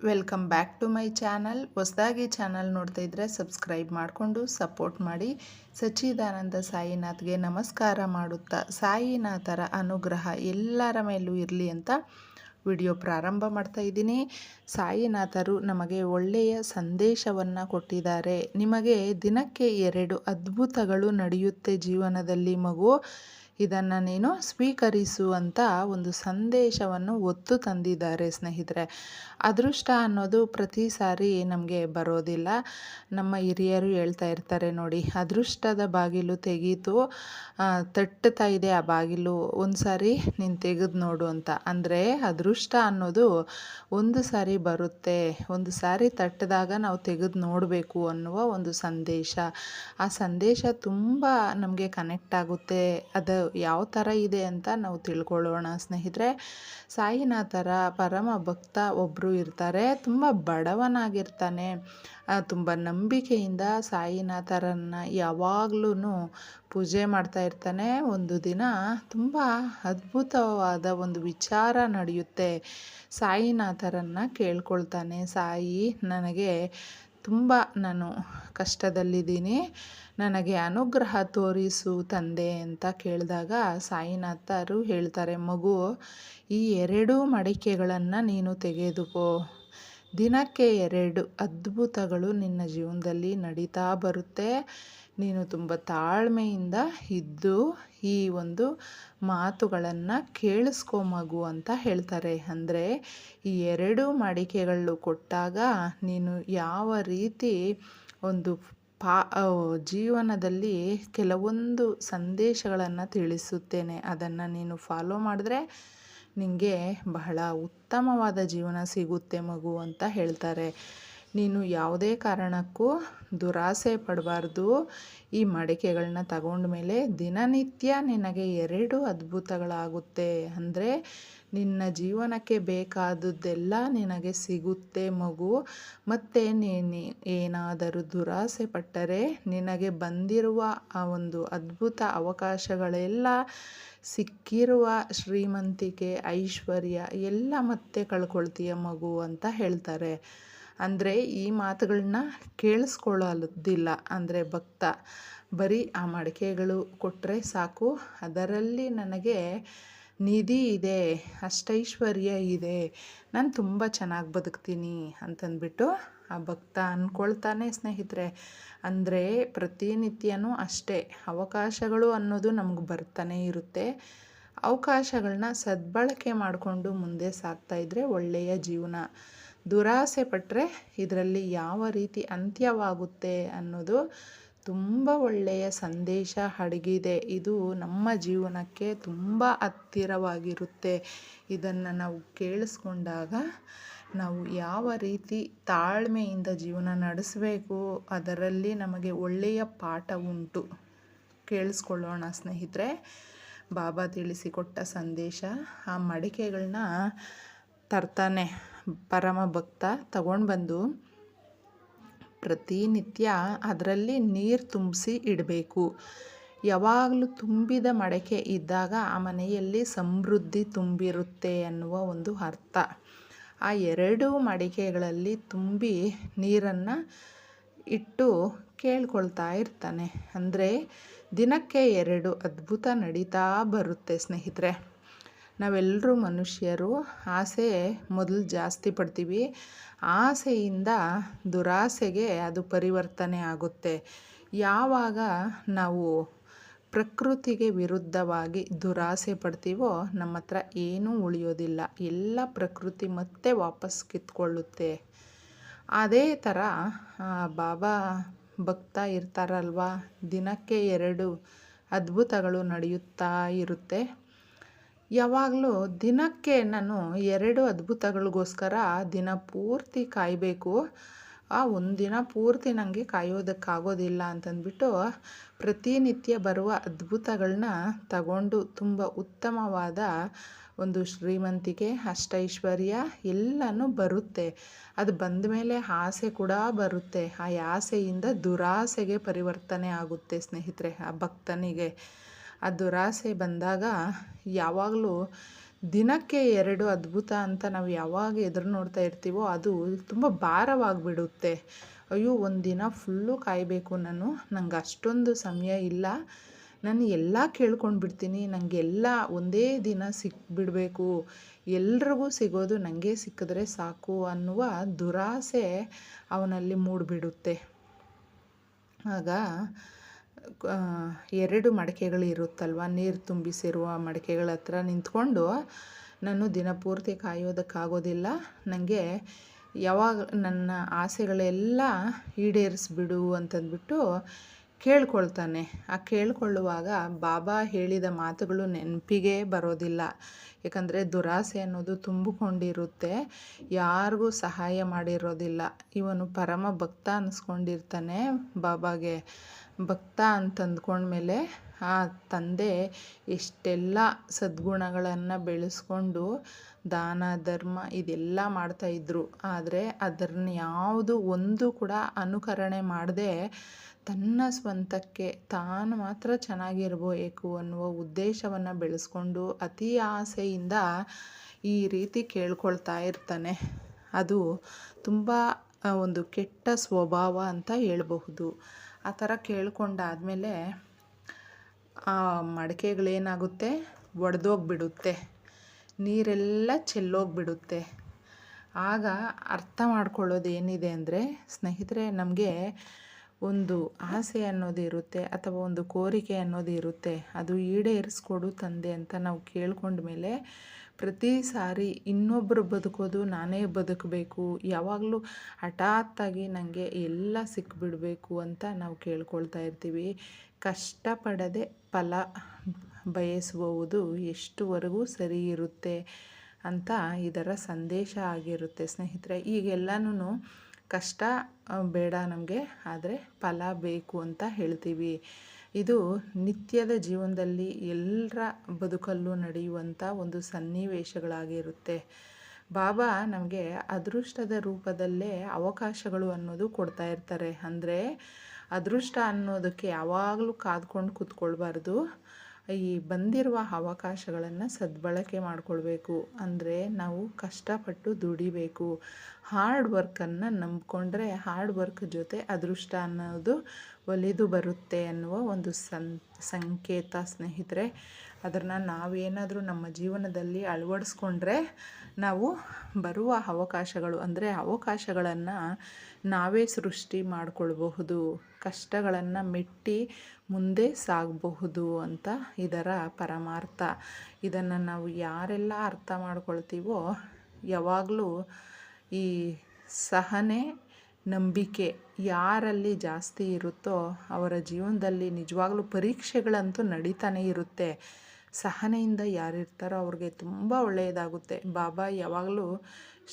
Welcome back to my channel ಹೊಸದಾಗಿ channel ನೋಡ್ತಾ ಇದ್ದರೆ ಸಬ್ಸ್ಕ್ರೈಬ್ ಮಾಡಿಕೊಂಡು ಸಪೋರ್ಟ್ ಮಾಡಿ. ಸಚ್ಚಿದಾನಂದ ಸಾಯಿನಾಥ್ಗೆ ನಮಸ್ಕಾರ ಮಾಡುತ್ತಾ, ಸಾಯಿನಾಥರ ಅನುಗ್ರಹ ಎಲ್ಲರ ಮೇಲೂ ಇರಲಿ ಅಂತ ವಿಡಿಯೋ ಪ್ರಾರಂಭ ಮಾಡ್ತಾ ಇದ್ದೀನಿ. ಸಾಯಿನಾಥರು ನಮಗೆ ಒಳ್ಳೆಯ ಸಂದೇಶವನ್ನು ಕೊಟ್ಟಿದ್ದಾರೆ. ನಿಮಗೆ ದಿನಕ್ಕೆ ಎರಡು ಅದ್ಭುತಗಳು ನಡೆಯುತ್ತೆ ಜೀವನದಲ್ಲಿ ಮಗು. ಇದನ್ನು ನೀನು ಸ್ವೀಕರಿಸುವಂಥ ಒಂದು ಸಂದೇಶವನ್ನು ಒತ್ತು ತಂದಿದ್ದಾರೆ ಸ್ನೇಹಿತರೆ. ಅದೃಷ್ಟ ಅನ್ನೋದು ಪ್ರತಿ ಸಾರಿ ನಮಗೆ ಬರೋದಿಲ್ಲ. ನಮ್ಮ ಹಿರಿಯರು ಹೇಳ್ತಾ ಇರ್ತಾರೆ ನೋಡಿ, ಅದೃಷ್ಟದ ಬಾಗಿಲು ತೆಗೀತು ತಟ್ಟುತ್ತಾ ಇದೆ ಆ ಬಾಗಿಲು, ಒಂದು ಸಾರಿ ನೀನು ತೆಗೆದು ನೋಡು ಅಂತ. ಅಂದರೆ ಅದೃಷ್ಟ ಅನ್ನೋದು ಒಂದು ಸಾರಿ ಬರುತ್ತೆ, ಒಂದು ಸಾರಿ ತಟ್ಟಿದಾಗ ನಾವು ತೆಗೆದು ನೋಡಬೇಕು ಅನ್ನುವ ಒಂದು ಸಂದೇಶ. ಆ ಸಂದೇಶ ತುಂಬ ನಮಗೆ ಕನೆಕ್ಟ್ ಆಗುತ್ತೆ. ಅದು ಯಾವ ಥರ ಇದೆ ಅಂತ ನಾವು ತಿಳ್ಕೊಳ್ಳೋಣ, ಸ್ನೇಹಿತರೆ. ಸಾಯಿನಾಥರ ಪರಮ ಭಕ್ತ ಒಬ್ಬರು ಇರ್ತಾರೆ. ತುಂಬ ಬಡವನಾಗಿರ್ತಾನೆ. ತುಂಬ ನಂಬಿಕೆಯಿಂದ ಸಾಯಿನಾಥರನ್ನು ಯಾವಾಗಲೂ ಪೂಜೆ ಮಾಡ್ತಾ ಇರ್ತಾನೆ. ಒಂದು ದಿನ ತುಂಬ ಅದ್ಭುತವಾದ ಒಂದು ವಿಚಾರ ನಡೆಯುತ್ತೆ. ಸಾಯಿನಾಥರನ್ನು ಕೇಳ್ಕೊಳ್ತಾನೆ. ಸಾಯಿ, ನನಗೆ ತುಂಬ ನಾನು ಕಷ್ಟದಲ್ಲಿದ್ದೀನಿ. ನನಗೆ ಅನುಗ್ರಹ ತೋರಿಸು ತಂದೆ ಅಂತ ಕೇಳಿದಾಗ ಸಾಯಿನಾಥರು ಹೇಳ್ತಾರೆ, ಮಗು, ಈ ಎರಡೂ ಮಡಿಕೆಗಳನ್ನು ನೀನು ತೆಗೆದುಕೋ. ದಿನಕ್ಕೆ ಎರಡು ಅದ್ಭುತಗಳು ನಿನ್ನ ಜೀವನದಲ್ಲಿ ನಡೀತಾ ಬರುತ್ತೆ. ನೀನು ತುಂಬ ತಾಳ್ಮೆಯಿಂದ ಇದ್ದು ಈ ಒಂದು ಮಾತುಗಳನ್ನು ಕೇಳಿಸ್ಕೊ ಮಗು ಅಂತ ಹೇಳ್ತಾರೆ. ಅಂದರೆ ಈ ಎರಡು ಮಡಿಕೆಗಳು ಕೊಟ್ಟಾಗ ನೀನು ಯಾವ ರೀತಿ ಒಂದು ಪಾ ಜೀವನದಲ್ಲಿ ಕೆಲವೊಂದು ಸಂದೇಶಗಳನ್ನು ತಿಳಿಸುತ್ತೇನೆ ಅದನ್ನು ನೀನು ಫಾಲೋ ಮಾಡಿದ್ರೆ ನಿನಗೆ ಬಹಳ ಉತ್ತಮವಾದ ಜೀವನ ಸಿಗುತ್ತೆ ಮಗು ಅಂತ ಹೇಳ್ತಾರೆ. ನೀನು ಯಾವುದೇ ಕಾರಣಕ್ಕೂ ದುರಾಸೆ ಪಡಬಾರ್ದು. ಈ ಮಡಿಕೆಗಳನ್ನ ತಗೊಂಡ ಮೇಲೆ ದಿನನಿತ್ಯ ನಿನಗೆ ಎರಡು ಅದ್ಭುತಗಳಾಗುತ್ತೆ. ಅಂದರೆ ನಿನ್ನ ಜೀವನಕ್ಕೆ ಬೇಕಾದದ್ದೆಲ್ಲ ನಿನಗೆ ಸಿಗುತ್ತೆ ಮಗು. ಮತ್ತು ನೀನು ಏನಾದರೂ ದುರಾಸೆ ಪಟ್ಟರೆ ನಿನಗೆ ಬಂದಿರುವ ಆ ಒಂದು ಅದ್ಭುತ ಅವಕಾಶಗಳೆಲ್ಲ ಸಿಕ್ಕಿರುವ ಶ್ರೀಮಂತಿಕೆ, ಐಶ್ವರ್ಯ ಎಲ್ಲ ಮತ್ತೆ ಕಳ್ಕೊಳ್ತೀಯ ಮಗು ಅಂತ ಹೇಳ್ತಾರೆ. ಅಂದರೆ ಈ ಮಾತುಗಳನ್ನ ಕೇಳಿಸ್ಕೊಳ್ಳೋದಿಲ್ಲ. ಅಂದರೆ ಭಕ್ತ ಬರೀ ಆ ಮಡಿಕೆಗಳು ಕೊಟ್ಟರೆ ಸಾಕು. ಅದರಲ್ಲಿ ನನಗೆ ನಿಧಿ ಇದೆ, ಅಷ್ಟೈಶ್ವರ್ಯ ಇದೆ. ನಾನು ತುಂಬ ಚೆನ್ನಾಗಿ ಬದುಕ್ತೀನಿ ಅಂತಂದ್ಬಿಟ್ಟು ಆ ಭಕ್ತ ಅಂದ್ಕೊಳ್ತಾನೆ ಸ್ನೇಹಿತರೆ. ಅಂದರೆ ಪ್ರತಿನಿತ್ಯನೂ ಅಷ್ಟೇ. ಅವಕಾಶಗಳು ಅನ್ನೋದು ನಮ್ಗೆ ಬರ್ತಾನೆ ಇರುತ್ತೆ. ಅವಕಾಶಗಳನ್ನ ಸದ್ಬಳಕೆ ಮಾಡಿಕೊಂಡು ಮುಂದೆ ಸಾಗ್ತಾ ಇದ್ದರೆ ಒಳ್ಳೆಯ ಜೀವನ. ದುರಾಸೆ ಪಟ್ಟರೆ ಇದರಲ್ಲಿ ಯಾವ ರೀತಿ ಅಂತ್ಯವಾಗುತ್ತೆ ಅನ್ನೋದು ತುಂಬ ಒಳ್ಳೆಯ ಸಂದೇಶ ಅಡಗಿದೆ ಇದು ನಮ್ಮ ಜೀವನಕ್ಕೆ ತುಂಬ ಹತ್ತಿರವಾಗಿರುತ್ತೆ. ಇದನ್ನು ನಾವು ಕೇಳಿಸ್ಕೊಂಡಾಗ ನಾವು ಯಾವ ರೀತಿ ತಾಳ್ಮೆಯಿಂದ ಜೀವನ ನಡೆಸಬೇಕು, ಅದರಲ್ಲಿ ನಮಗೆ ಒಳ್ಳೆಯ ಪಾಠ ಉಂಟು. ಕೇಳಿಸ್ಕೊಳ್ಳೋಣ ಸ್ನೇಹಿತರೆ. ಬಾಬಾ ತಿಳಿಸಿಕೊಟ್ಟ ಸಂದೇಶ ಆ ಮಡಿಕೆಗಳನ್ನ ತರ್ತಾನೆ. ಪರಮ ಭಕ್ತ ತಗೊಂಡು ಬಂದು ಪ್ರತಿನಿತ್ಯ ಅದರಲ್ಲಿ ನೀರು ತುಂಬಿಸಿ ಇಡಬೇಕು. ಯಾವಾಗಲೂ ತುಂಬಿದ ಮಡಕೆ ಇದ್ದಾಗ ಆ ಮನೆಯಲ್ಲಿ ಸಮೃದ್ಧಿ ತುಂಬಿರುತ್ತೆ ಅನ್ನುವ ಒಂದು ಅರ್ಥ. ಆ ಎರಡು ಮಡಿಕೆಗಳಲ್ಲಿ ತುಂಬಿ ನೀರನ್ನು ಇಟ್ಟು ಕೇಳ್ಕೊಳ್ತಾ ಇರ್ತಾನೆ. ಅಂದರೆ ದಿನಕ್ಕೆ ಎರಡು ಅದ್ಭುತ ನಡೀತಾ ಬರುತ್ತೆ ಸ್ನೇಹಿತರೆ. ನಾವೆಲ್ಲರೂ ಮನುಷ್ಯರು, ಆಸೆ ಮೊದಲು ಜಾಸ್ತಿ ಪಡ್ತೀವಿ. ಆಸೆಯಿಂದ ದುರಾಸೆಗೆ ಅದು ಪರಿವರ್ತನೆ ಆಗುತ್ತೆ. ಯಾವಾಗ ನಾವು ಪ್ರಕೃತಿಗೆ ವಿರುದ್ಧವಾಗಿ ದುರಾಸೆ ಪಡ್ತೀವೋ, ನಮ್ಮ ಹತ್ರ ಏನೂ ಉಳಿಯೋದಿಲ್ಲ. ಎಲ್ಲ ಪ್ರಕೃತಿ ಮತ್ತೆ ವಾಪಸ್ ಕಿತ್ಕೊಳ್ಳುತ್ತೆ. ಅದೇ ಥರ ಬಾಬಾ ಭಕ್ತ ಇರ್ತಾರಲ್ವ? ದಿನಕ್ಕೆ ಎರಡು ಅದ್ಭುತಗಳು ನಡೆಯುತ್ತಾ ಇರುತ್ತೆ. ಯಾವಾಗಲೂ ದಿನಕ್ಕೆ ನಾನು ಎರಡು ಅದ್ಭುತಗಳಿಗೋಸ್ಕರ ದಿನ ಪೂರ್ತಿ ಕಾಯಬೇಕು. ಆ ಒಂದಿನ ಪೂರ್ತಿ ನನಗೆ ಕಾಯೋದಕ್ಕಾಗೋದಿಲ್ಲ ಅಂತಂದ್ಬಿಟ್ಟು ಪ್ರತಿನಿತ್ಯ ಬರುವ ಅದ್ಭುತಗಳನ್ನ ತಗೊಂಡು ತುಂಬ ಉತ್ತಮವಾದ ಒಂದು ಶ್ರೀಮಂತಿಕೆ, ಅಷ್ಟೈಶ್ವರ್ಯ ಎಲ್ಲನೂ ಬರುತ್ತೆ. ಅದು ಬಂದ ಮೇಲೆ ಆಸೆ ಕೂಡ ಬರುತ್ತೆ. ಆ ಆಸೆಯಿಂದ ದುರಾಸೆಗೆ ಪರಿವರ್ತನೆ ಆಗುತ್ತೆ ಸ್ನೇಹಿತರೆ, ಆ ಭಕ್ತನಿಗೆ. ಆ ದುರಾಸೆ ಬಂದಾಗ ಯಾವಾಗಲೂ ದಿನಕ್ಕೆ ಎರಡು ಅದ್ಭುತ ಅಂತ ನಾವು ಯಾವಾಗ ಎದುರು ನೋಡ್ತಾ ಇರ್ತೀವೋ ಅದು ತುಂಬ ಭಾರವಾಗಿಬಿಡುತ್ತೆ. ಅಯ್ಯೋ, ಒಂದು ದಿನ ಫುಲ್ಲು ಕಾಯಬೇಕು ನಾನು. ನಂಗೆ ಅಷ್ಟೊಂದು ಸಮಯ ಇಲ್ಲ. ನಾನು ಎಲ್ಲ ಕೇಳ್ಕೊಂಡು ಬಿಡ್ತೀನಿ ನನಗೆಲ್ಲ ಒಂದೇ ದಿನ ಸಿಕ್ಬಿಡಬೇಕು. ಎಲ್ರಿಗೂ ಸಿಗೋದು ನನಗೆ ಸಿಕ್ಕಿದ್ರೆ ಸಾಕು ಅನ್ನುವ ದುರಾಸೆ ಅವನಲ್ಲಿ ಮೂಡಿಬಿಡುತ್ತೆ. ಆಗ ಎರಡು ಮಡಕೆಗಳು ಇರುತ್ತಲ್ವ? ನೀರು ತುಂಬಿಸಿರುವ ಮಡಿಕೆಗಳ ಹತ್ರ ನಿಂತ್ಕೊಂಡು ನಾನು ದಿನಪೂರ್ತಿ ಕಾಯೋದಕ್ಕಾಗೋದಿಲ್ಲ. ನನಗೆ ಯಾವಾಗ ನನ್ನ ಆಸೆಗಳೆಲ್ಲ ಈಡೇರಿಸ್ಬಿಡು ಅಂತಂದ್ಬಿಟ್ಟು ಕೇಳ್ಕೊಳ್ತಾನೆ. ಆ ಕೇಳ್ಕೊಳ್ಳುವಾಗ ಬಾಬಾ ಹೇಳಿದ ಮಾತುಗಳು ನೆನಪಿಗೆ ಬರೋದಿಲ್ಲ. ಯಾಕಂದರೆ ದುರಾಸೆ ಅನ್ನೋದು ತುಂಬಿಕೊಂಡಿರುತ್ತೆ. ಯಾರಿಗೂ ಸಹಾಯ ಮಾಡಿರೋದಿಲ್ಲ. ಇವನು ಪರಮ ಭಕ್ತ ಅನ್ನಿಸ್ಕೊಂಡಿರ್ತಾನೆ ಬಾಬಾಗೆ. ಭಕ್ತ ಅಂತಂದ್ಕೊಂಡ್ಮೇಲೆ ಆ ತಂದೆ ಎಷ್ಟೆಲ್ಲ ಸದ್ಗುಣಗಳನ್ನು ಬೆಳೆಸ್ಕೊಂಡು ದಾನ, ಧರ್ಮ ಇದೆಲ್ಲ ಮಾಡ್ತಾಯಿದ್ರು ಆದರೆ ಅದರನ್ನ ಯಾವುದು ಒಂದು ಕೂಡ ಅನುಕರಣೆ ಮಾಡದೆ ತನ್ನ ಸ್ವಂತಕ್ಕೆ ತಾನು ಮಾತ್ರ ಚೆನ್ನಾಗಿರ್ಬೇಕು ಅನ್ನುವ ಉದ್ದೇಶವನ್ನು ಬೆಳೆಸ್ಕೊಂಡು ಅತಿ ಆಸೆಯಿಂದ ಈ ರೀತಿ ಕೇಳ್ಕೊಳ್ತಾ ಇರ್ತಾನೆ. ಅದು ತುಂಬ ಒಂದು ಕೆಟ್ಟ ಸ್ವಭಾವ ಅಂತ ಹೇಳಬಹುದು. ಆ ಥರ ಕೇಳ್ಕೊಂಡಾದಮೇಲೆ, ಆ, ಮಡಿಕೆಗಳೇನಾಗುತ್ತೆ? ಒಡೆದೋಗ್ಬಿಡುತ್ತೆ. ನೀರೆಲ್ಲ ಚೆಲ್ಲೋಗ್ಬಿಡುತ್ತೆ. ಆಗ ಅರ್ಥ ಮಾಡ್ಕೊಳ್ಳೋದು ಏನಿದೆ ಅಂದರೆ, ಸ್ನೇಹಿತರೆ, ನಮಗೆ ಒಂದು ಆಸೆ ಅನ್ನೋದು ಇರುತ್ತೆ ಅಥವಾ ಒಂದು ಕೋರಿಕೆ ಅನ್ನೋದು ಇರುತ್ತೆ, ಅದು ಈಡೇರಿಸ್ಕೊಡು ತಂದೆ ಅಂತ ನಾವು ಕೇಳ್ಕೊಂಡ ಮೇಲೆ ಪ್ರತಿ ಸಾರಿ ಇನ್ನೊಬ್ಬರು ಬದುಕೋದು, ನಾನೇ ಬದುಕಬೇಕು, ಯಾವಾಗಲೂ ಹಠಾತ್ತಾಗಿ ನನಗೆ ಎಲ್ಲ ಸಿಕ್ಬಿಡಬೇಕು ಅಂತ ನಾವು ಕೇಳ್ಕೊಳ್ತಾ ಇರ್ತೀವಿ. ಕಷ್ಟಪಡದೆ ಫಲ ಬಯಸುವುದು ಎಷ್ಟುವರೆಗೂ ಸರಿ ಇರುತ್ತೆ ಅಂತ ಇದರ ಸಂದೇಶ ಆಗಿರುತ್ತೆ ಸ್ನೇಹಿತರೆ. ಈಗೆಲ್ಲನೂ ಕಷ್ಟ ಬೇಡ ನಮಗೆ. ಆದರೆ ಫಲ ಬೇಕು ಅಂತ ಹೇಳ್ತೀವಿ. ಇದು ನಿತ್ಯದ ಜೀವನದಲ್ಲಿ ಎಲ್ಲರ ಬದುಕಲ್ಲೂ ನಡೆಯುವಂಥ ಒಂದು ಸನ್ನಿವೇಶಗಳಾಗಿರುತ್ತೆ. ಬಾಬಾ ನಮಗೆ ಅದೃಷ್ಟದ ರೂಪದಲ್ಲೇ ಅವಕಾಶಗಳು ಅನ್ನೋದು ಕೊಡ್ತಾ ಇರ್ತಾರೆ. ಅಂದರೆ ಅದೃಷ್ಟ ಅನ್ನೋದಕ್ಕೆ ಯಾವಾಗಲೂ ಕಾದ್ಕೊಂಡು ಕೂತ್ಕೊಳ್ಬಾರ್ದು. ಈ ಬಂದಿರುವ ಅವಕಾಶಗಳನ್ನು ಸದ್ಬಳಕೆ ಮಾಡಿಕೊಳ್ಬೇಕು. ಅಂದರೆ ನಾವು ಕಷ್ಟಪಟ್ಟು ದುಡಿಬೇಕು. ಹಾರ್ಡ್ ವರ್ಕನ್ನು ನಂಬಿಕೊಂಡ್ರೆ ಹಾರ್ಡ್ ವರ್ಕ್ ಜೊತೆ ಅದೃಷ್ಟ ಅನ್ನೋದು ಒಲಿದು ಬರುತ್ತೆ ಅನ್ನುವ ಒಂದು ಸಂ, ಸಂಕೇತ ಸ್ನೇಹಿತರೆ. ಅದನ್ನು ನಾವೇನಾದರೂ ನಮ್ಮ ಜೀವನದಲ್ಲಿ ಅಳವಡಿಸ್ಕೊಂಡ್ರೆ ನಾವು ಬರುವ ಅವಕಾಶಗಳು, ಅಂದರೆ ಅವಕಾಶಗಳನ್ನು ನಾವೇ ಸೃಷ್ಟಿ ಮಾಡಿಕೊಳ್ಬಹುದು, ಕಷ್ಟಗಳನ್ನು ಮೆಟ್ಟಿ ಮುಂದೆ ಸಾಗಬಹುದು ಅಂತ ಇದರ ಪರಮಾರ್ಥ. ಇದನ್ನು ನಾವು ಯಾರೆಲ್ಲ ಅರ್ಥ ಮಾಡ್ಕೊಳ್ತೀವೋ ಯಾವಾಗಲೂ ಈ ಸಹನೆ, ನಂಬಿಕೆ ಯಾರಲ್ಲಿ ಜಾಸ್ತಿ ಇರುತ್ತೋ ಅವರ ಜೀವನದಲ್ಲಿ ನಿಜವಾಗ್ಲೂ ಪರೀಕ್ಷೆಗಳಂತೂ ನಡೀತಾನೆ ಇರುತ್ತೆ. ಸಹನೆಯಿಂದ ಯಾರಿರ್ತಾರೋ ಅವ್ರಿಗೆ ತುಂಬ ಒಳ್ಳೆಯದಾಗುತ್ತೆ. ಬಾಬಾ ಯಾವಾಗಲೂ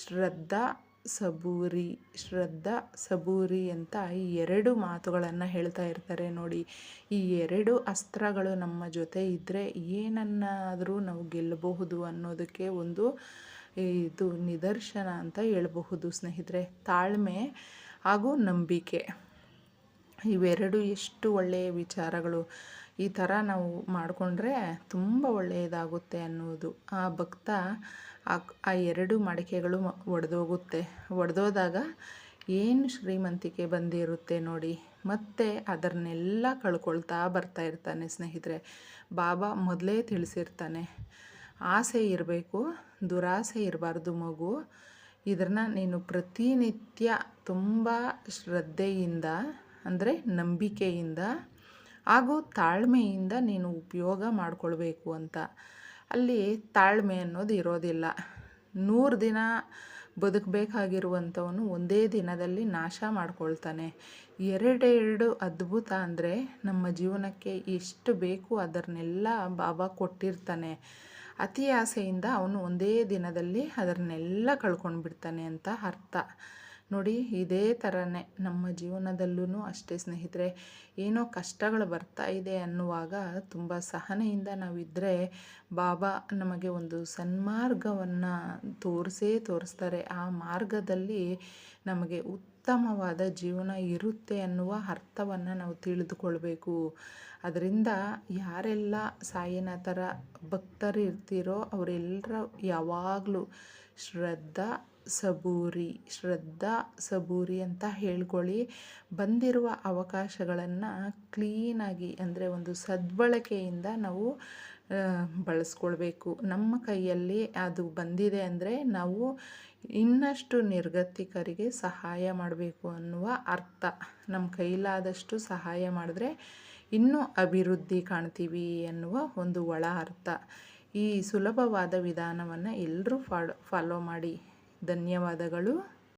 ಶ್ರದ್ಧಾ ಸಬೂರಿ ಶ್ರದ್ಧಾ ಸಬೂರಿ ಅಂತ ಈ ಎರಡು ಮಾತುಗಳನ್ನು ಹೇಳ್ತಾ ಇರ್ತಾರೆ ನೋಡಿ. ಈ ಎರಡು ಅಸ್ತ್ರಗಳು ನಮ್ಮ ಜೊತೆ ಇದ್ದರೆ ಏನನ್ನಾದರೂ ನಾವು ಗೆಲ್ಲಬಹುದು ಅನ್ನೋದಕ್ಕೆ ಒಂದು ಇದು ನಿದರ್ಶನ ಅಂತ ಹೇಳಬಹುದು ಸ್ನೇಹಿತರೆ. ತಾಳ್ಮೆ ಹಾಗೂ ನಂಬಿಕೆ. ಇವೆರಡು ಎಷ್ಟು ಒಳ್ಳೆಯ ವಿಚಾರಗಳು. ಈ ಥರ ನಾವು ಮಾಡಿಕೊಂಡ್ರೆ ತುಂಬ ಒಳ್ಳೆಯದಾಗುತ್ತೆ ಅನ್ನೋದು. ಆ ಭಕ್ತ ಆ ಎರಡು ಮಡಿಕೆಗಳು ಒಡೆದೋಗುತ್ತೆ. ಒಡೆದೋದಾಗ ಏನು ಶ್ರೀಮಂತಿಕೆ ಬಂದಿರುತ್ತೆ ನೋಡಿ. ಮತ್ತೆ ಅದನ್ನೆಲ್ಲ ಕಳ್ಕೊಳ್ತಾ ಬರ್ತಾ ಇರ್ತಾನೆ ಸ್ನೇಹಿತರೆ. ಬಾಬಾ ಮೊದಲೇ ತಿಳಿಸಿರ್ತಾನೆ, ಆಸೆ ಇರಬೇಕು, ದುರಾಸೆ ಇರಬಾರ್ದು ಮಗು. ಇದನ್ನ ನೀನು ಪ್ರತಿನಿತ್ಯ ತುಂಬ ಶ್ರದ್ಧೆಯಿಂದ, ಅಂದರೆ ನಂಬಿಕೆಯಿಂದ ಹಾಗೂ ತಾಳ್ಮೆಯಿಂದ ನೀನು ಉಪಯೋಗ ಮಾಡಿಕೊಳ್ಬೇಕು ಅಂತ. ಅಲ್ಲಿ ತಾಳ್ಮೆ ಅನ್ನೋದು ಇರೋದಿಲ್ಲ. ನೂರು ದಿನ ಬದುಕಬೇಕಾಗಿರುವಂಥವನು ಒಂದೇ ದಿನದಲ್ಲಿ ನಾಶ ಮಾಡ್ಕೊಳ್ತಾನೆ. ಎರಡೆರಡು ಅದ್ಭುತ ಅಂದರೆ ನಮ್ಮ ಜೀವನಕ್ಕೆ ಎಷ್ಟು ಬೇಕು ಅದನ್ನೆಲ್ಲ ಬಾಬಾ ಕೊಟ್ಟಿರ್ತಾನೆ. ಅತಿ ಆಸೆಯಿಂದ ಅವನು ಒಂದೇ ದಿನದಲ್ಲಿ ಅದನ್ನೆಲ್ಲ ಕಳ್ಕೊಂಡ್ಬಿಡ್ತಾನೆ ಅಂತ ಅರ್ಥ. ನೋಡಿ, ಇದೇ ಥರನೇ ನಮ್ಮ ಜೀವನದಲ್ಲೂ ಅಷ್ಟೇ ಸ್ನೇಹಿತರೆ. ಏನೋ ಕಷ್ಟಗಳು ಬರ್ತಾ ಇದೆ ಅನ್ನುವಾಗ ತುಂಬ ಸಹನೆಯಿಂದ ನಾವಿದ್ದರೆ ಬಾಬಾ ನಮಗೆ ಒಂದು ಸನ್ಮಾರ್ಗವನ್ನು ತೋರಿಸೇ ತೋರಿಸ್ತಾರೆ. ಆ ಮಾರ್ಗದಲ್ಲಿ ನಮಗೆ ಉತ್ತಮವಾದ ಜೀವನ ಇರುತ್ತೆ ಅನ್ನುವ ಅರ್ಥವನ್ನು ನಾವು ತಿಳಿದುಕೊಳ್ಬೇಕು. ಅದರಿಂದ ಯಾರೆಲ್ಲ ಸಾಯಿನಾಥರ ಭಕ್ತರು ಇರ್ತೀರೋ ಅವರೆಲ್ಲರ ಯಾವಾಗಲೂ ಶ್ರದ್ಧಾ ಸಬೂರಿ, ಶ್ರದ್ಧಾ ಸಬೂರಿ ಅಂತ ಹೇಳ್ಕೊಳ್ಳಿ. ಬಂದಿರುವ ಅವಕಾಶಗಳನ್ನು ಕ್ಲೀನಾಗಿ ಅಂದರೆ ಒಂದು ಸದ್ಬಳಕೆಯಿಂದ ನಾವು ಬಳಸ್ಕೊಳ್ಬೇಕು. ನಮ್ಮ ಕೈಯಲ್ಲಿ ಅದು ಬಂದಿದೆ ಅಂದರೆ ನಾವು ಇನ್ನಷ್ಟು ನಿರ್ಗತಿಕರಿಗೆ ಸಹಾಯ ಮಾಡಬೇಕು ಅನ್ನುವ ಅರ್ಥ. ನಮ್ಮ ಕೈಲಾದಷ್ಟು ಸಹಾಯ ಮಾಡಿದ್ರೆ ಇನ್ನೂ ಅಭಿವೃದ್ಧಿ ಕಾಣ್ತೀವಿ ಎನ್ನುವ ಒಂದು ಒಳ ಅರ್ಥ. ಈ ಸುಲಭವಾದ ವಿಧಾನವನ್ನು ಎಲ್ಲರೂ ಫಾಲೋ ಫಾಲೋ ಮಾಡಿ. ಧನ್ಯವಾದಗಳು.